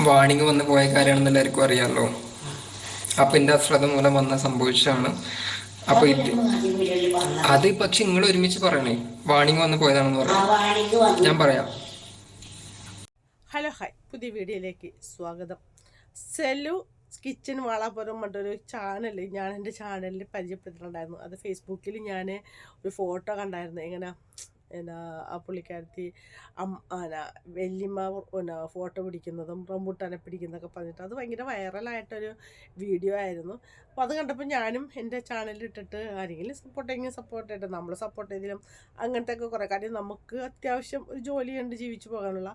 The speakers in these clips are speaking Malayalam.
വാണിംഗ് വന്ന് പോയ കാര്യമാണെന്ന് എല്ലാവർക്കും അറിയാമല്ലോ അപ്പൊ എന്റെ അശ്രദ്ധ മൂലം വന്ന സംഭവിച്ചാണ് അപ്പൊ ഇത് അത് പക്ഷെ നിങ്ങൾ ഒരുമിച്ച് പറയണേ. വാണിംഗ് വന്ന് പോയതാണെന്ന് പറയാം. ഞാൻ പറയാം. Hello hi. പുതിയ വീഡിയോയിലേക്ക് സ്വാഗതം. സെലു കിച്ചൻ വാളാപുരം പറഞ്ഞൊരു ചാനൽ ഞാൻ എന്റെ ചാനലിൽ പരിചയപ്പെട്ടിട്ടുണ്ടായിരുന്നു അത് ഫേസ്ബുക്കിൽ ഞാൻ ഒരു ഫോട്ടോ കണ്ടായിരുന്നു. എങ്ങനെ? എന്നാ ആ പുള്ളിക്കാരത്തി എന്നാ വല്യമ്മ പിന്നെ ഫോട്ടോ പിടിക്കുന്നതും റംബൂട്ടാനെ പിടിക്കുന്നതൊക്കെ പറഞ്ഞിട്ട് അത് ഭയങ്കര വൈറലായിട്ടൊരു വീഡിയോ ആയിരുന്നു. അപ്പോൾ അത് കണ്ടപ്പോൾ ഞാനും എന്റെ ചാനലിട്ടിട്ട് ആരെങ്കിലും സപ്പോർട്ട് ചെയ്യെങ്കിൽ സപ്പോർട്ട് ചെയ്തിട്ട് നമ്മൾ സപ്പോർട്ട് ചെയ്തിലും അങ്ങനത്തെ ഒക്കെ കുറേ. കാര്യം നമുക്ക് അത്യാവശ്യം ഒരു ജോലി കണ്ട് ജീവിച്ചു പോകാനുള്ള.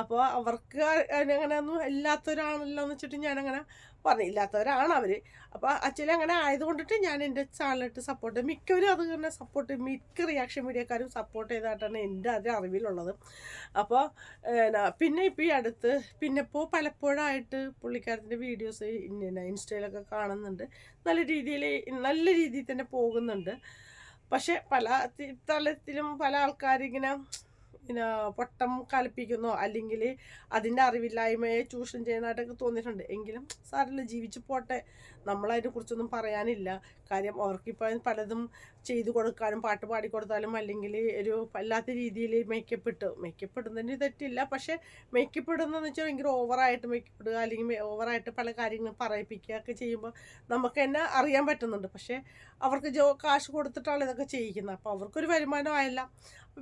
അപ്പോൾ അവർക്ക് അങ്ങനെ ഒന്നും ഇല്ലാത്തവരാണല്ലോ എന്ന് വെച്ചിട്ട് ഞാനങ്ങനെ പറഞ്ഞില്ലാത്തവരാണ് അവർ അപ്പോൾ ആക്ച്വലി അങ്ങനെ ആയതുകൊണ്ടിട്ട് ഞാൻ എന്റെ ചാനലിട്ട് സപ്പോർട്ട് മിക്കവരും അത് തന്നെ സപ്പോർട്ട് മിക്ക റിയാക്ഷൻ മീഡിയക്കാരും സപ്പോർട്ട് ചെയ്തതായിട്ടാണ് എന്റെ ആദ്യം അറിവിലുള്ളത്. അപ്പോൾ പിന്നെ ഇപ്പോൾ ഈ അടുത്ത് പിന്നെ ഇപ്പോൾ പലപ്പോഴായിട്ട് പുള്ളിക്കാരത്തിന്റെ വീഡിയോസ് ഇൻസ്റ്റയിലൊക്കെ കാണുന്നുണ്ട്. നല്ല രീതിയിൽ നല്ല രീതിയിൽ തന്നെ പോകുന്നുണ്ട്. പക്ഷെ പല തലത്തിലും പല ആൾക്കാരിങ്ങനെ പിന്നെ പൊട്ടം കലപ്പിക്കുന്നോ അല്ലെങ്കിൽ അതിന്റെ അറിവില്ലായ്മയെ ചൂഷണം ചെയ്യുന്നതായിട്ടൊക്കെ തോന്നിയിട്ടുണ്ട്. എങ്കിലും സാറില്ല ജീവിച്ചു പോട്ടെ. നമ്മളതിനെ കുറിച്ചൊന്നും പറയാനില്ല. കാര്യം അവർക്കിപ്പോൾ പലതും ചെയ്തു കൊടുക്കാനും പാട്ട് പാടിക്കൊടുത്താലും അല്ലെങ്കിൽ ഒരു വല്ലാത്ത രീതിയിൽ മേക്കപ്പ് ഇട്ട്. മേക്കപ്പ് തെറ്റില്ല. പക്ഷേ മേക്കപ്പ് വെച്ചാൽ ഭയങ്കര ഓവറായിട്ട് മേക്കപ്പ് ഇടുക അല്ലെങ്കിൽ ഓവറായിട്ട് പല കാര്യങ്ങളും പറയിപ്പിക്കുക ഒക്കെ ചെയ്യുമ്പോൾ നമുക്ക് തന്നെ അറിയാൻ പറ്റുന്നുണ്ട്. പക്ഷേ അവർക്ക് ജോ കാശ് കൊടുത്തിട്ടാണ് ഇതൊക്കെ ചെയ്യിക്കുന്നത് അപ്പോൾ അവർക്കൊരു വരുമാനം ആയല്ല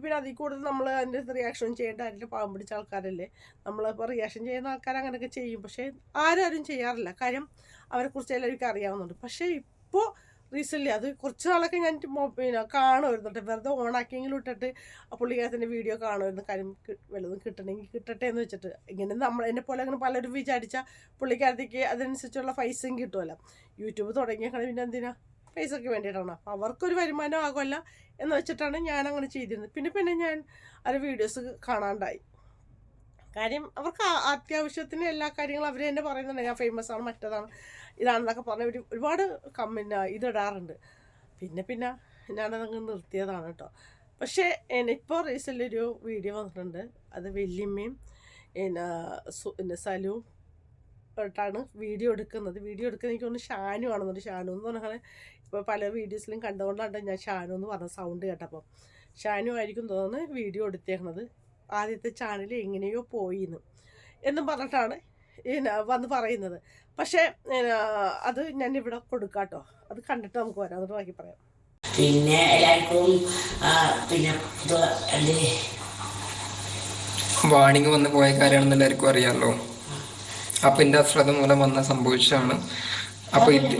പിന്നെ അതിൽ കൂടുതൽ നമ്മൾ അതിന്റെ റിയാക്ഷൻ ചെയ്യേണ്ട അതിന്റെ പാവം പിടിച്ച ആൾക്കാരല്ലേ? നമ്മളിപ്പോൾ റിയാക്ഷൻ ചെയ്യുന്ന ആൾക്കാർ അങ്ങനെയൊക്കെ ചെയ്യും. പക്ഷേ ആരാരും ചെയ്യാറില്ല. കാര്യം അവരെക്കുറിച്ച് എല്ലാവർക്കും അറിയാവുന്നുണ്ട്. പക്ഷേ ഇപ്പോൾ റീസെന്റ്ലി അത് കുറച്ച് നാളൊക്കെ ഞാൻ പിന്നെ കാണുമായിരുന്നു. വെറുതെ ഓണാക്കിയെങ്കിലും ഇട്ടിട്ട് പുള്ളിക്കാരത്തിന്റെ വീഡിയോ കാണുമായിരുന്നു. കാര്യം വല്ലതും കിട്ടണമെങ്കിൽ കിട്ടട്ടെ എന്ന് വെച്ചിട്ട്. ഇങ്ങനെ നമ്മൾ എന്നെ പോലെ അങ്ങനെ പലരും വിചാരിച്ചാൽ പുള്ളിക്കാരത്തേക്ക് അതിനനുസരിച്ചുള്ള പൈസയും കിട്ടുമല്ലോ യൂട്യൂബ് തുടങ്ങിയ പിന്നെ എന്തിനാ? പൈസയ്ക്ക് വേണ്ടിയിട്ടാണ്. അപ്പോൾ അവർക്കൊരു വരുമാനം ആകുമല്ല എന്ന് വെച്ചിട്ടാണ് ഞാൻ അങ്ങനെ ചെയ്തിരുന്നത്. പിന്നെ പിന്നെ ഞാൻ അത് വീഡിയോസ് കാണാണ്ടായി. കാര്യം അവർക്ക് അത്യാവശ്യത്തിന് എല്ലാ കാര്യങ്ങളും അവർ തന്നെ പറയുന്നുണ്ട്. ഞാൻ ഫേമസ് ആണ് മറ്റേതാണ് ഇതാണെന്നൊക്കെ പറഞ്ഞ ഒരു ഒരുപാട് കമ്മിന് ഇതിടാറുണ്ട് പിന്നെ പിന്നെ ഞാനതങ്ങ് നിർത്തിയതാണ് കേട്ടോ. പക്ഷേ എനിപ്പോൾ റീസെന്റ് ഒരു വീഡിയോ വന്നിട്ടുണ്ട്. അത് വല്യമ്മയും പിന്നെ സലുവും ാണ് വീഡിയോ എടുക്കുന്നത്. വീഡിയോ എടുക്കുന്നത് എനിക്ക് തോന്നുന്നു ഷാനു ആണെന്നുണ്ട്. ഷാനു എന്ന് പറഞ്ഞാൽ ഇപ്പോൾ പല വീഡിയോസിലും കണ്ടുകൊണ്ടാണ് ഞാൻ ഷാനു എന്ന് പറഞ്ഞ സൗണ്ട് കേട്ടപ്പോൾ ഷാനു ആയിരിക്കും തോന്നുന്നത് വീഡിയോ എടുത്തേക്കണത്. ആദ്യത്തെ ചാനൽ എങ്ങനെയോ പോയിന്ന് എന്നും പറഞ്ഞിട്ടാണ് വന്ന് പറയുന്നത്. പക്ഷേ അത് ഞാൻ ഇവിടെ കൊടുക്കാട്ടോ. അത് കണ്ടിട്ട് നമുക്ക് വരാം. എന്നിട്ട് ബാക്കി പറയാം. പിന്നെ എല്ലാവർക്കും പിന്നെ വാണിംഗ് വന്ന് പോയ കാര്യമാണെന്ന് എല്ലാവർക്കും അറിയാമല്ലോ അപ്പൊ എന്റെ അശ്രദ്ധ മൂലം വന്ന സംഭവിച്ചാണ് അപ്പൊ ഇത്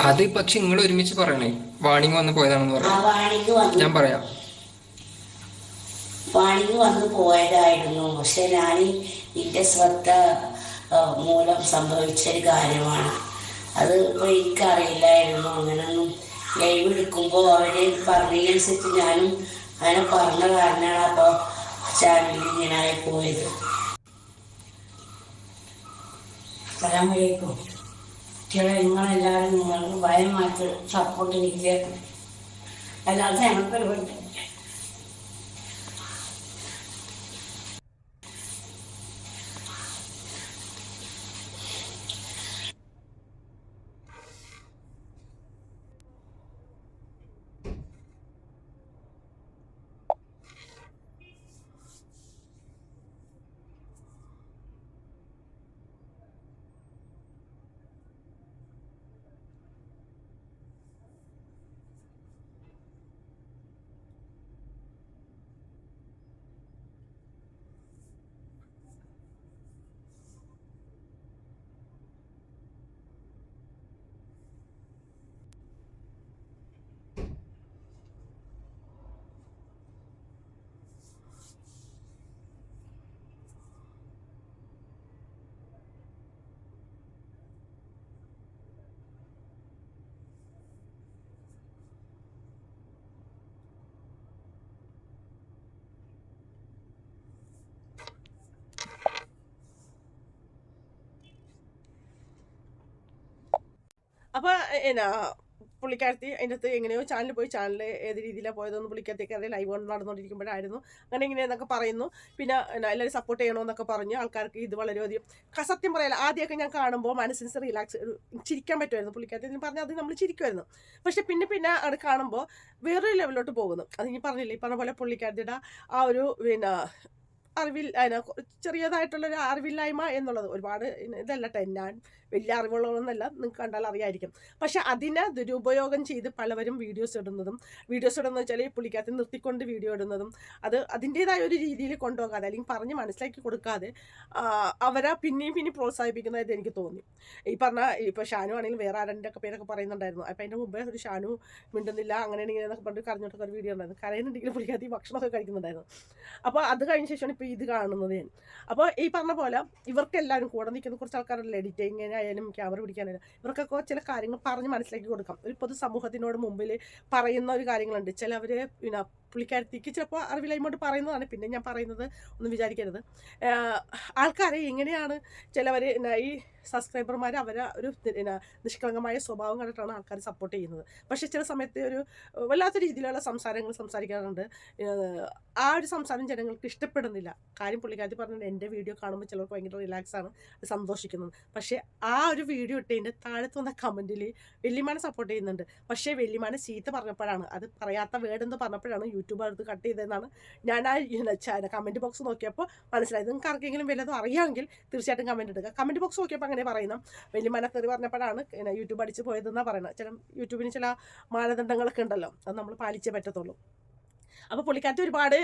അത് പക്ഷെ നിങ്ങൾ ഒരുമിച്ച് പറയണേ. വാണിംഗ് വന്ന് പോയതാണെന്ന് പറയാം. ഞാൻ പറയാം. വാണിംഗ് വന്ന് പോയതായിരുന്നു. പക്ഷെ ഞാൻ ഇതിന്റെ ശ്രദ്ധ മൂലം സംഭവിച്ച ഒരു കാര്യമാണ്. അത് എനിക്കറിയില്ലായിരുന്നു. അങ്ങനൊന്നും ലൈവ് എടുക്കുമ്പോൾ അവർ പറഞ്ഞതനുസരിച്ച് ഞാനും അങ്ങനെ പറഞ്ഞ കാരണമാണ് അപ്പോൾ ചാനലിൽ ഇങ്ങനെ പോയത്. അസ്സലാമലൈക്കും കുട്ടികളെ നിങ്ങളെല്ലാവരും നിങ്ങൾക്ക് ഭയമായിട്ട് സപ്പോർട്ട് ചെയ്യുക. അല്ലാതെ ഞങ്ങൾക്കൊരു അപ്പോൾ എന്നാ പുള്ളിക്കാരത്തി അതിന്റെ എങ്ങനെയോ ചാനലിൽ പോയി ചാനൽ ഏത് രീതിയിലാണ് പോയതെന്ന് പുള്ളിക്കാരത്തേക്ക് അറിയാം. ലൈവ് ഓൺ നടന്നുകൊണ്ടിരിക്കുമ്പോഴായിരുന്നു അങ്ങനെ ഇങ്ങനെയെന്നൊക്കെ പറയുന്നു. പിന്നെ എല്ലാവരും സപ്പോർട്ട് ചെയ്യണമെന്നൊക്കെ പറഞ്ഞ് ആൾക്കാർക്ക് ഇത് വളരെ അധികം കസത്യം പറയാല്ല ആദ്യമൊക്കെ ഞാൻ കാണുമ്പോൾ മനസ്സിന് റിലാക്സ് ചിരിക്കാൻ പറ്റുമായിരുന്നു പുള്ളിക്കാരത്തി. പറഞ്ഞാൽ അത് നമ്മൾ ചിരിക്കുമായിരുന്നു. പക്ഷെ പിന്നെ പിന്നെ അത് കാണുമ്പോൾ വേറൊരു ലെവലിലോട്ട് പോകുന്നു. അത് ഇനി പറഞ്ഞില്ലേ ഈ പറഞ്ഞ പോലെ പുള്ളിക്കാരത്തിയുടെ ആ ഒരു പിന്നെ അറിവിൽ കൊ- ചെറിയതായിട്ടുള്ളൊരു അറിവില്ലായ്മ എന്നുള്ളത്. ഒരുപാട് ഇതല്ല ഞാൻ വലിയ അറിവുള്ളതൊന്നല്ല നിങ്ങൾക്ക് കണ്ടാൽ അറിയായിരിക്കും. പക്ഷെ അതിനെ ദുരുപയോഗം ചെയ്ത് പലവരും വീഡിയോസ് ഇടുന്നതും വീഡിയോസ് ഇടുന്നത് വെച്ചാൽ പുള്ളിക്കകത്ത് നിർത്തിക്കൊണ്ട് വീഡിയോ ഇടുന്നതും അത് അതിന്റേതായ ഒരു രീതിയിൽ കൊണ്ടുപോകാതെ അല്ലെങ്കിൽ പറഞ്ഞ് മനസ്സിലാക്കി കൊടുക്കാതെ അവരെ പിന്നെയും പിന്നെയും പ്രോത്സാഹിപ്പിക്കുന്നതായിട്ട് എനിക്ക് തോന്നി. ഈ പറഞ്ഞ ഇപ്പോൾ ഷാനു ആണെങ്കിലും വേറെ ആരുടെ ഒക്കെ പേരൊക്കെ പറയുന്നുണ്ടായിരുന്നു. അപ്പം അതിന്റെ മുമ്പേ ഒരു ഷാനു മിണ്ടുന്നില്ല അങ്ങനെ എന്നൊക്കെ പറഞ്ഞിട്ട് കരഞ്ഞിട്ടൊക്കെ ഒരു വീഡിയോ ഉണ്ടായിരുന്നു. കരയുന്നുണ്ടെങ്കിൽ പുള്ളിക്കകത്ത് ഈ ഭക്ഷണമൊക്കെ കഴിക്കുന്നുണ്ടായിരുന്നു. അപ്പോൾ അത് കഴിഞ്ഞ ശേഷമാണ് ഇപ്പോൾ ഇത് കാണുന്നത്. അപ്പോൾ ഈ പറഞ്ഞ പോലെ ഇവർക്കെല്ലാവരും കൂടെ നിൽക്കുന്ന കുറച്ച് ആൾക്കാരല്ലേ എഡിറ്റിങ് ആയാലും ക്യാമറ പിടിക്കാനായാലും ഇവർക്കൊക്കെ ചില കാര്യങ്ങൾ പറഞ്ഞ് മനസ്സിലാക്കി കൊടുക്കാം. ഒരു പൊതു സമൂഹത്തിനോട് മുമ്പിൽ പറയുന്ന ഒരു കാര്യങ്ങളുണ്ട്. ചിലവർ പിന്നെ പുള്ളിക്കാരത്തേക്ക് ചിലപ്പോൾ അറിവില്ലായ്മോട്ട് പറയുന്നതാണ്. പിന്നെ ഞാൻ പറയുന്നത് ഒന്നും വിചാരിക്കരുത്. ആൾക്കാരെ എങ്ങനെയാണ് ചിലവർ ഈ സബ്സ്ക്രൈബർമാർ അവരെ ഒരു നിഷ്കളങ്കമായ സ്വഭാവം കണ്ടിട്ടാണ് ആൾക്കാർ സപ്പോർട്ട് ചെയ്യുന്നത്. പക്ഷേ ചില സമയത്ത് ഒരു വല്ലാത്ത രീതിയിലുള്ള സംസാരങ്ങൾ സംസാരിക്കാറുണ്ട്. ആ ഒരു സംസാരം ജനങ്ങൾക്ക് ഇഷ്ടപ്പെടുന്നില്ല. കാര്യം പുള്ളിക്കാരി പറഞ്ഞത് എന്റെ വീഡിയോ കാണുമ്പോൾ ചിലർക്ക് ഭയങ്കര റിലാക്സാണ് സന്തോഷിക്കുന്നത് പക്ഷേ ആ ഒരു വീഡിയോ ഇട്ടതിന്റെ താഴത്ത് വന്ന കമന്റിൽ വെല്ലിമാനെ സപ്പോർട്ട് ചെയ്യുന്നുണ്ട്. പക്ഷേ വെല്ലിമാനെ ചീത്ത പറഞ്ഞപ്പോഴാണ്. അത് പറയാത്ത വേർഡ് എന്ന് പറഞ്ഞപ്പോഴാണ് യൂട്യൂബ് അടുത്ത് കട്ട് ചെയ്തതെന്നാണ് ഞാൻ ആ കമന്റ് ബോക്സ് നോക്കിയപ്പോൾ മനസ്സിലായി. നിങ്ങൾക്ക് ആർക്കെങ്കിലും വല്ലതും അറിയാമെങ്കിൽ തീർച്ചയായിട്ടും കമന്റ് എടുക്കുക കമന്റ് ബോക്സ് നോക്കിയപ്പോൾ അങ്ങനെ പറയുന്നു. വലിയ തെറി പറഞ്ഞപ്പോഴാണ് പിന്നെ യൂട്യൂബ് അടിച്ച് പോയതെന്നാണ് പറയുന്നത്. ചില യൂട്യൂബിന് ചില മാനദണ്ഡങ്ങളൊക്കെ ഉണ്ടല്ലോ. അത് നമ്മൾ പാലിച്ചേ പറ്റത്തുള്ളൂ. അപ്പോൾ പുള്ളിക്കാരത്തി ഒരുപാട്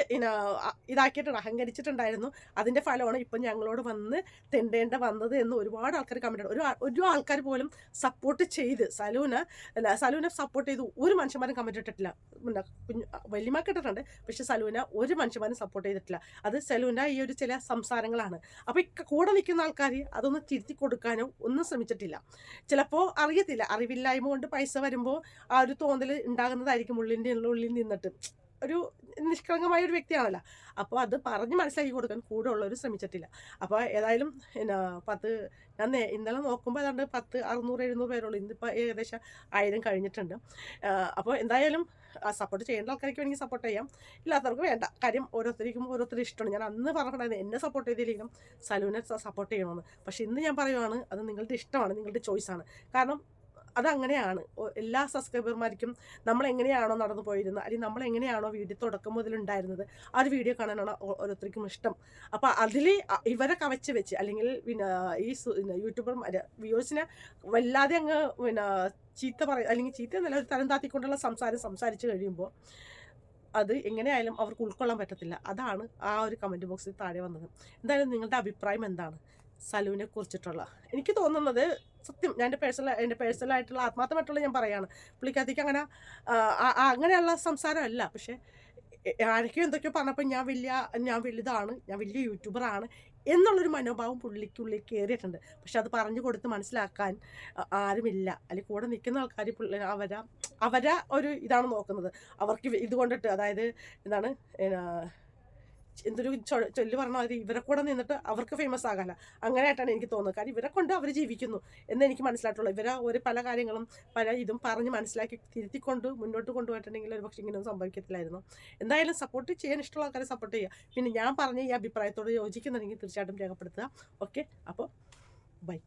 ഇതാക്കിയിട്ട് അഹങ്കരിച്ചിട്ടുണ്ടായിരുന്നു. അതിന്റെ ഫലമാണ് ഇപ്പം ഞങ്ങളോട് വന്ന് തെണ്ടേണ്ട വന്നത് എന്ന് ഒരുപാട് ആൾക്കാർ കമന്റ് ഒരു ഒരു ആൾക്കാർ പോലും സപ്പോർട്ട് ചെയ്ത് സലൂന അല്ല സലൂനെ സപ്പോർട്ട് ചെയ്ത് ഒരു മനുഷ്യന്മാരും കമന്റ് ഇട്ടിട്ടില്ല. കുഞ്ഞു വലിയമാർക്ക് ഇട്ടിട്ടുണ്ട് പക്ഷെ സലൂന ഒരു മനുഷ്യന്മാരും സപ്പോർട്ട് ചെയ്തിട്ടില്ല. അത് സലൂന ഈ ഒരു ചില സംസാരങ്ങളാണ്. അപ്പോൾ കൂടെ നിൽക്കുന്ന ആൾക്കാർ അതൊന്ന് തിരുത്തി കൊടുക്കാനോ ഒന്നും ശ്രമിച്ചിട്ടില്ല. ചിലപ്പോൾ അറിയത്തില്ല. അറിവില്ലായ്മ കൊണ്ട് പൈസ വരുമ്പോൾ ആ ഒരു തോന്നൽ ഉണ്ടാകുന്നതായിരിക്കും ഉള്ളിന്റെ ഉള്ളിൽ നിന്നിട്ട്. ഒരു നിഷ്കളങ്കമായ ഒരു വ്യക്തിയാണല്ലോ. അപ്പോൾ അത് പറഞ്ഞ് മനസ്സിലാക്കി കൊടുക്കാൻ കൂടെ ഉള്ളവർ ശ്രമിച്ചിട്ടില്ല. അപ്പോൾ ഏതായാലും എന്നാ പത്ത് ഞാൻ ഇന്നലെ നോക്കുമ്പോൾ ഏതാണ്ട് പത്ത് അറുന്നൂറ് എഴുന്നൂറ് പേരുള്ളൂ. ഇന്നിപ്പോൾ ഏകദേശം ആയിരം കഴിഞ്ഞിട്ടുണ്ട്. അപ്പോൾ എന്തായാലും സപ്പോർട്ട് ചെയ്യേണ്ട ആൾക്കാർക്ക് വേണമെങ്കിൽ സപ്പോർട്ട് ചെയ്യാം. ഇല്ലാത്തവർക്ക് വേണ്ട. കാര്യം ഓരോരുത്തർക്കും ഓരോരുത്തർ ഇഷ്ടമാണ്. ഞാൻ അന്ന് പറഞ്ഞിട്ടുണ്ടായിരുന്നു എന്നെ സപ്പോർട്ട് ചെയ്തില്ലെങ്കിലും സലൂനെ സപ്പോർട്ട് ചെയ്യണമെന്ന്. പക്ഷേ ഇന്ന് ഞാൻ പറയുവാണ് അത് നിങ്ങളുടെ ഇഷ്ടമാണ് നിങ്ങളുടെ ചോയ്സാണ് കാരണം അതങ്ങനെയാണ്. എല്ലാ സബ്സ്ക്രൈബർമാർക്കും നമ്മൾ എങ്ങനെയാണോ നടന്നു പോയിരുന്നത് അല്ലെങ്കിൽ നമ്മൾ എങ്ങനെയാണോ വീഡിയോ തുടക്കം മുതലുണ്ടായിരുന്നത് ആ ഒരു വീഡിയോ കാണാനാണ് ഓരോരുത്തർക്കും ഇഷ്ടം. അപ്പോൾ അതിൽ ഇവരെ കവച്ച് വെച്ച് അല്ലെങ്കിൽ പിന്നെ ഈ യൂട്യൂബർമാർ വ്യൂവേഴ്സിനെ വല്ലാതെ അങ്ങ് പിന്നെ ചീത്ത പറയും അല്ലെങ്കിൽ ചീത്ത എന്നല്ല ഒരു തരം താത്തിക്കൊണ്ടുള്ള സംസാരം സംസാരിച്ച് കഴിയുമ്പോൾ അത് എങ്ങനെയായാലും അവർക്ക് ഉൾക്കൊള്ളാൻ പറ്റത്തില്ല. അതാണ് ആ ഒരു കമന്റ് ബോക്സിൽ താഴെ വന്നത്. എന്തായാലും നിങ്ങളുടെ അഭിപ്രായം എന്താണ്? സലൂനെ കുറിച്ചിട്ടുള്ള. എനിക്ക് തോന്നുന്നത് സത്യം ഞാൻ എന്റെ പേഴ്സണൽ എന്റെ പേഴ്സണലായിട്ടുള്ള ആത്മാർത്ഥമായിട്ടുള്ള ഞാൻ പറയാണ്. പുള്ളിക്കകത്തേക്ക് അങ്ങനെ അങ്ങനെയുള്ള സംസാരമല്ല. പക്ഷേ ആരൊക്കെയോ എന്തൊക്കെയോ പറഞ്ഞപ്പോൾ ഞാൻ വലിയ ഞാൻ വലുതാണ് ഞാൻ വലിയ യൂട്യൂബറാണ് എന്നുള്ളൊരു മനോഭാവം പുള്ളിക്കുള്ളിൽ കയറിയിട്ടുണ്ട് പക്ഷെ അത് പറഞ്ഞു കൊടുത്ത് മനസ്സിലാക്കാൻ ആരുമില്ല. അല്ലെങ്കിൽ കൂടെ നിൽക്കുന്ന ആൾക്കാർ പുള്ളി അവരാ അവരാ ഒരു ഇതാണ് നോക്കുന്നത്. അവർക്ക് ഇത് കൊണ്ടിട്ട് അതായത് എന്താണ് എന്തൊരു ചൊല്ലു പറഞ്ഞ അവർ ഇവരെ കൂടെ നിന്നിട്ട് അവർക്ക് ഫേമസ് ആകാല അങ്ങനെയായിട്ടാണ് എനിക്ക് തോന്നുന്നത്. കാരണം ഇവരെ കൊണ്ട് അവർ ജീവിക്കുന്നു എന്ന് എനിക്ക് മനസ്സിലായിട്ടുള്ളൂ. ഇവരെ ഒരു പല കാര്യങ്ങളും പല ഇതും പറഞ്ഞ് മനസ്സിലാക്കി തിരുത്തിക്കൊണ്ട് മുന്നോട്ട് കൊണ്ടുപോയിട്ടുണ്ടെങ്കിൽ ഒരു പക്ഷേ ഇങ്ങനെയൊന്നും സംഭവിക്കത്തില്ലായിരുന്നു. എന്തായാലും സപ്പോർട്ട് ചെയ്യാൻ ഇഷ്ടമുള്ള ആൾക്കാരെ സപ്പോർട്ട് ചെയ്യുക. പിന്നെ ഞാൻ പറഞ്ഞ ഈ അഭിപ്രായത്തോട് യോജിക്കുന്നുണ്ടെങ്കിൽ തീർച്ചയായിട്ടും രേഖപ്പെടുത്തുക. ഓക്കെ അപ്പോൾ ബൈ